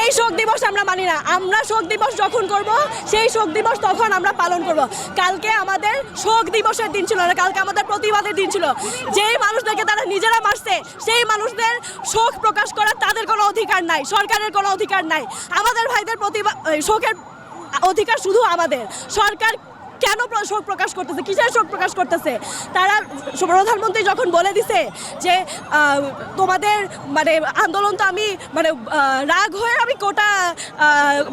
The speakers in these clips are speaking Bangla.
এই শোক দিবস আমরা মানি না। আমরা শোক দিবস যখন করব, সেই শোক দিবস তখন আমরা পালন করব। কালকে আমাদের শোক দিবসের দিন ছিল না, কালকে আমাদের প্রতিবাদের দিন ছিল। যেই মানুষদেরকে তারা নিজেরা মারছে, সেই মানুষদের শোক প্রকাশ করার তাদের কোনো অধিকার নাই, সরকারের কোনো অধিকার নাই। আমাদের ভাইদের প্রতিবাদ শোকের অধিকার শুধু আমাদের। সরকার কেন শোক প্রকাশ করতেছে? কিসের শোক প্রকাশ করতেছে? তারা প্রধানমন্ত্রী যখন বলে দিছে যে তোমাদের মানে আন্দোলন তো আমি মানে রাগ হয়ে আমি কোটা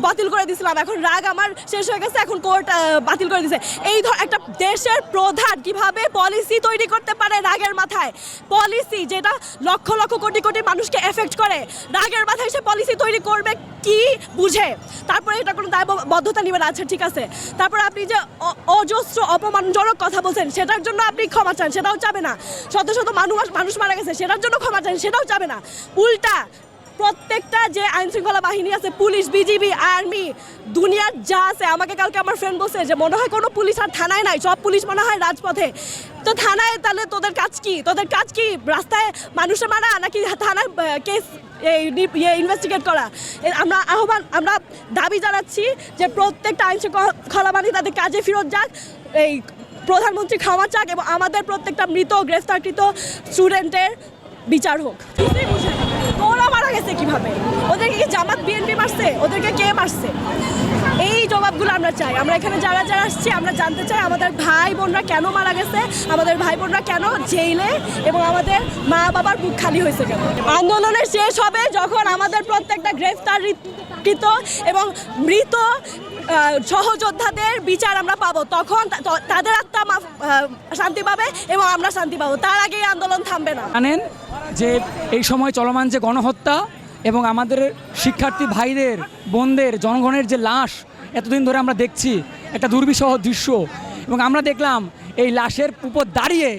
বাতিল করে দিছিলাম। এখন রাগ আমার শেষ হয়ে গেছে, এখন কোর্ট বাতিল করে দিছে। এই ধর একটা দেশের প্রধান কীভাবে পলিসি তৈরি করতে পারে রাগের মাথায়? পলিসি যেটা লক্ষ লক্ষ কোটি কোটি মানুষকে এফেক্ট করে, রাগের মাথায় সে পলিসি তৈরি করবে কি বুঝে? তারপরে এটা কোনো দায়বদ্ধতা নেবেন আচ্ছা ঠিক আছে। তারপরে আপনি যে অজস্র অপমানজনক কথা বলছেন। সেটার জন্য আপনি ক্ষমা চান, সেটাও চাবে না। শত শত মানুষ মানুষ মারা গেছে, সেটার জন্য ক্ষমা চান, সেটাও চাবে না। উল্টা, প্রত্যেকটা যে আইন শৃঙ্খলা বাহিনী আছে, পুলিশ, বিজিবি, আর্মি দুনিয়ার যা আছে, আমাকে কালকে আমার ফ্রেন্ড বলছে যে, মনে হয় কোনো পুলিশ আর থানায় নাই, সব পুলিশ মনে হয় রাজপথে। তো থানায় তাহলে তোদের কাজ কি? তোদের কাজ কি? রাস্তায় মানুষে মারা নাকি থানায় কেস ইয়ে ইনভেস্টিগেট করা? আমরা আহ্বান, আমরা দাবি জানাচ্ছি যে প্রত্যেকটা আইন শৃঙ্খলা বাহিনী তাদের কাজে ফেরত যাক, এই, প্রধানমন্ত্রী খাওয়া চাক এবং আমাদের প্রত্যেকটা মৃত, গ্রেফতারকৃত স্টুডেন্টের বিচার হোক। গেছে কীভাবে? ওদেরকে কি জামাত বিএনপি মারছে? ওদেরকে কে মারছে? এই জবাবগুলো আমরা চাই। আমরা এখানে যারা যারা আসছি, আমরা জানতে চাই আমাদের ভাই বোনরা কেন মারা গেছে, আমাদের ভাই বোনরা কেন জেইলে, এবং আমাদের মা বাবার বুক খালি হয়েছে কেন? আন্দোলনের শেষ হবে যখন আমাদের প্রত্যেকটা গ্রেফতারকৃত এবং মৃত সহযোদ্ধাদের বিচার আমরা পাবো। তখন তাদের আত্মা শান্তি পাবে এবং আমরা শান্তি পাবো। তার আগে আন্দোলন থামবে না। জানেন যে এই সময় চলমান যে গণহত্যা এবং আমাদের শিক্ষার্থী ভাইদের, বোনদের, জনগণের যে লাশ এতদিন ধরে আমরা দেখছি, একটা দুর্বিষহ দৃশ্য। এবং আমরা দেখলাম এই লাশের উপর দাঁড়িয়ে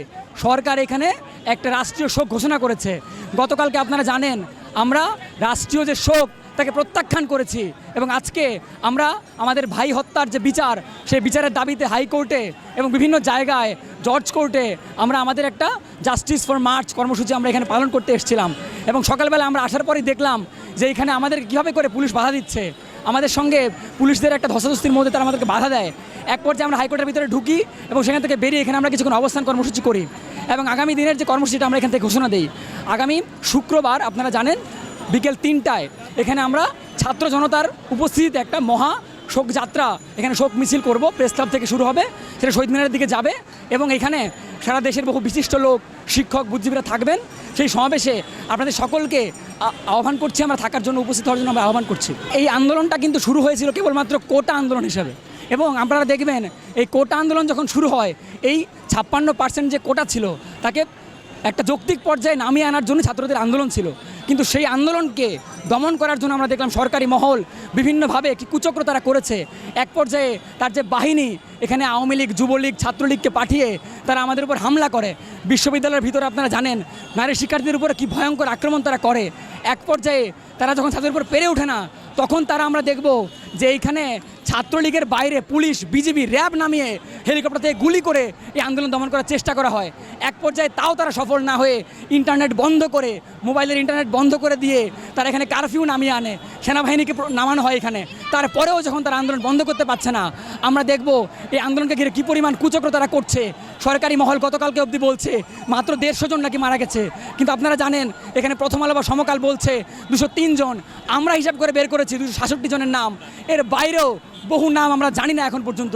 সরকার এখানে একটা রাষ্ট্রীয় শোক ঘোষণা করেছে। গতকালকে আপনারা জানেন, আমরা রাষ্ট্রীয় যে শোক তাকে প্রত্যাখ্যান করেছি এবং আজকে আমরা আমাদের ভাই হত্যার যে বিচার, সেই বিচারের দাবিতে হাইকোর্টে এবং বিভিন্ন জায়গায় জর্জ কোর্টে আমরা আমাদের একটা জাস্টিস ফর মার্চ কর্মসূচি আমরা এখানে পালন করতে এসেছিলাম। এবং সকালবেলা আমরা আসার পরেই দেখলাম যে এখানে আমাদের কীভাবে করে পুলিশ বাধা দিচ্ছে। আমাদের সঙ্গে পুলিশদের একটা ধস্তাধস্তির মধ্যে তারা আমাদেরকে বাধা দেয়। এক পর্যায়ে আমরা হাইকোর্টের ভিতরে ঢুকি এবং সেখান থেকে বেরিয়ে এখানে আমরা কিছুক্ষণ অবস্থান কর্মসূচি করি। এবং আগামী দিনের যে কর্মসূচিটা আমরা এখান থেকে ঘোষণা দিই। আগামী শুক্রবার আপনারা জানেন, বিকেল তিনটায় এখানে আমরা ছাত্র জনতার উপস্থিতিতে একটা মহা শোক যাত্রা, এখানে শোক মিছিল করব, প্রেস ক্লাব থেকে শুরু হবে, সেটা শহীদ মিনারের দিকে যাবে এবং এখানে সারা দেশের বহু বিশিষ্ট লোক, শিক্ষক, বুদ্ধিজীবীরা থাকবেন। সেই সমাবেশে আপনাদের সকলকে আহ্বান করছি, আমরা থাকার জন্য উপস্থিত হওয়ার জন্য আমরা আহ্বান করছি। এই আন্দোলনটা কিন্তু শুরু হয়েছিল কেবলমাত্র কোটা আন্দোলন হিসাবে এবং আপনারা দেখবেন, এই কোটা আন্দোলন যখন শুরু হয়, এই ছাপ্পান্ন পার্সেন্ট যে কোটা ছিল, তাকে একটা যৌক্তিক পর্যায়ে নামিয়ে আনার জন্য ছাত্রদের আন্দোলন ছিল। কিন্তু সেই আন্দোলনকে দমন করার জন্য আমরা দেখলাম সরকারি মহল বিভিন্নভাবে একটি কুচক্র তারা করেছে। এক পর্যায়ে তার যে বাহিনী, এখানে আওয়ামী লীগ, যুবলীগ, ছাত্রলীগকে পাঠিয়ে তারা আমাদের উপর হামলা করে। বিশ্ববিদ্যালয়ের ভিতরে আপনারা জানেন, নারী শিক্ষার্থীদের উপরে কী ভয়ঙ্কর আক্রমণ তারা করে। এক পর্যায়ে তারা যখন ছাত্রের উপর পেরে ওঠে না তখন তারা আমরা দেখব যে এইখানে ছাত্রলীগের বাইরে পুলিশ, বিজিবি, র্যাব নামিয়ে হেলিকপ্টার থেকে গুলি করে এই আন্দোলন দমন করার চেষ্টা করা হয়। এক পর্যায়ে তাও তারা সফল না হয়ে ইন্টারনেট বন্ধ করে, মোবাইলের ইন্টারনেট বন্ধ করে দিয়ে তারা এখানে কারফিউ নামিয়ে আনে, সেনাবাহিনীকে নামানো হয় এখানে। তারপরেও যখন তারা আন্দোলন বন্ধ করতে পারছে না, আমরা দেখব এই আন্দোলনকে ঘিরে কী পরিমাণ কুচক্র তারা করছে সরকারি মহল গতকালকে অবধি বলছে, মাত্র দেড়শো জন নাকি মারা গেছে। কিন্তু আপনারা জানেন, এখানে প্রথম আলো বা সমকাল বলছে দুশো জন। আমরা হিসাব করে বের করেছি দুশো সাতষট্টি জনের নাম। এর বাইরেও বহু নাম আমরা জানি না এখন পর্যন্ত।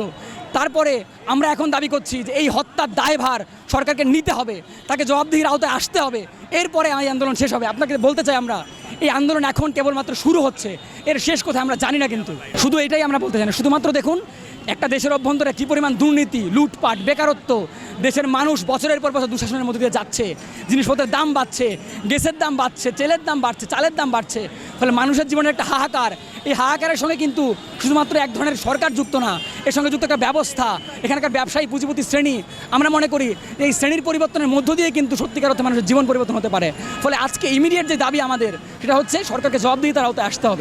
তারপরে আমরা এখন দাবি করছি যে এই হত্যার দায়ভার সরকারকে নিতে হবে, তাকে জবাবদিহির আওতায় আসতে হবে। এরপরে এই আন্দোলন শেষ হবে। আপনাকে বলতে চাই আমরা, এই আন্দোলন এখন কেবলমাত্র শুরু হচ্ছে। এর শেষ কোথায় আমরা জানি না কিন্তু। শুধু এটাই আমরা বলতে চাই না। শুধুমাত্র দেখুন একটা দেশের অভ্যন্তরে কী পরিমাণ দুর্নীতি, লুটপাট, বেকারত্ব, দেশের মানুষ বছরের পর বছর দুঃশাসনের মধ্যে দিয়ে যাচ্ছে, জিনিসপত্রের দাম বাড়ছে, গ্যাসের দাম বাড়ছে, তেলের দাম বাড়ছে, চালের দাম বাড়ছে, ফলে মানুষের জীবনে একটা হাহাকার। এই হাহাকারের সঙ্গে কিন্তু শুধুমাত্র এক ধরনের সরকার যুক্ত না, এর সঙ্গে যুক্ত একটা ব্যবস্থা, এখানকার ব্যবসায়ী পুঁজিপতি শ্রেণি। আমরা মনে করি এই শ্রেণির পরিবর্তনের মধ্য দিয়ে কিন্তু সত্যিকার অর্থে মানুষের জীবন পরিবর্তন হতে পারে। ফলে আজকে ইমিডিয়েট যে দাবি আমাদের, সেটা হচ্ছে সরকারকে জবাব দিয়ে জবাবদিহিতার আওতায় আসতে হবে।